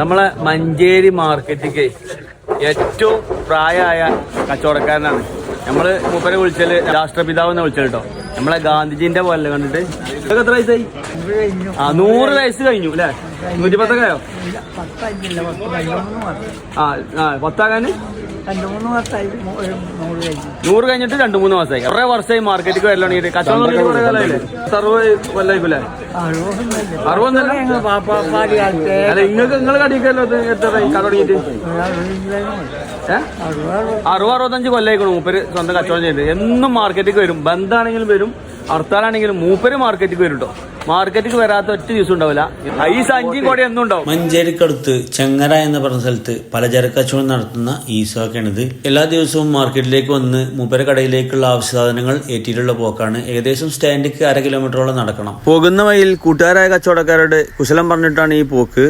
നമ്മളെ മഞ്ചേരി മാർക്കറ്റിക്ക് ഏറ്റവും പ്രായമായ കച്ചവടക്കാരനാണ്. നമ്മൾ മൂപ്പരെ വിളിച്ചാൽ രാഷ്ട്രപിതാവ് എന്ന് വിളിച്ചത് കേട്ടോ. നമ്മളെ ഗാന്ധിജിന്റെ പോലെ കണ്ടിട്ട്. എത്ര വയസ്സായി? ആ നൂറ് വയസ്സ് കഴിഞ്ഞു അല്ലേ? നൂറ്റി പത്തൊക്കെ ആ ആ പത്താകാന് നൂറ് കഴിഞ്ഞു. കഴിഞ്ഞിട്ട് രണ്ട് മൂന്ന് മാസമായി. കുറെ വർഷമായി മാർക്കറ്റിൽ വരലാണ് കച്ചവടം കുറെ കാലമായില്ലേ? കാലത്തെ അല്ല നിങ്ങൾക്ക് നിങ്ങൾ കടിക്കല്ലോ എത്രയായി കട തുടങ്ങിയിട്ട്? അറുപത് അറുപത്തഞ്ച് കൊല്ലായിക്കണു മൂപ്പര് സ്വന്തം കച്ചവടം ചെയ്തിട്ട് എന്നും മാർക്കറ്റിൽ വരും. ബന്ധാണെങ്കിലും വരും. ഹർത്താലാണെങ്കിലും മൂപ്പര് മാർക്കറ്റിൽ വരും കേട്ടോ മാർക്കറ്റിക്ക് വരാത്ത ഒറ്റ ദിവസം ഉണ്ടാവില്ല. ഈ സഞ്ചിയും കൂടെ എന്നും ഉണ്ടാവും. മഞ്ചേരിക്കടുത്ത് ചെങ്ങര എന്ന് പറഞ്ഞ സ്ഥലത്ത് പലചരക്ക് കച്ചവടം നടത്തുന്ന ഈസാക്കാണിത്. എല്ലാ ദിവസവും മാർക്കറ്റിലേക്ക് വന്ന് മൂപ്പര കടയിലേക്കുള്ള ആവശ്യ സാധനങ്ങൾ ഏറ്റിയിട്ടുള്ള പോക്കാണ്. ഏകദേശം സ്റ്റാൻഡിക്ക് അര കിലോമീറ്ററോളം നടക്കണം. പോകുന്ന വഴിയിൽ കൂട്ടുകാരായ കച്ചവടക്കാരോട് കുശലം പറഞ്ഞിട്ടാണ് ഈ പോക്ക്.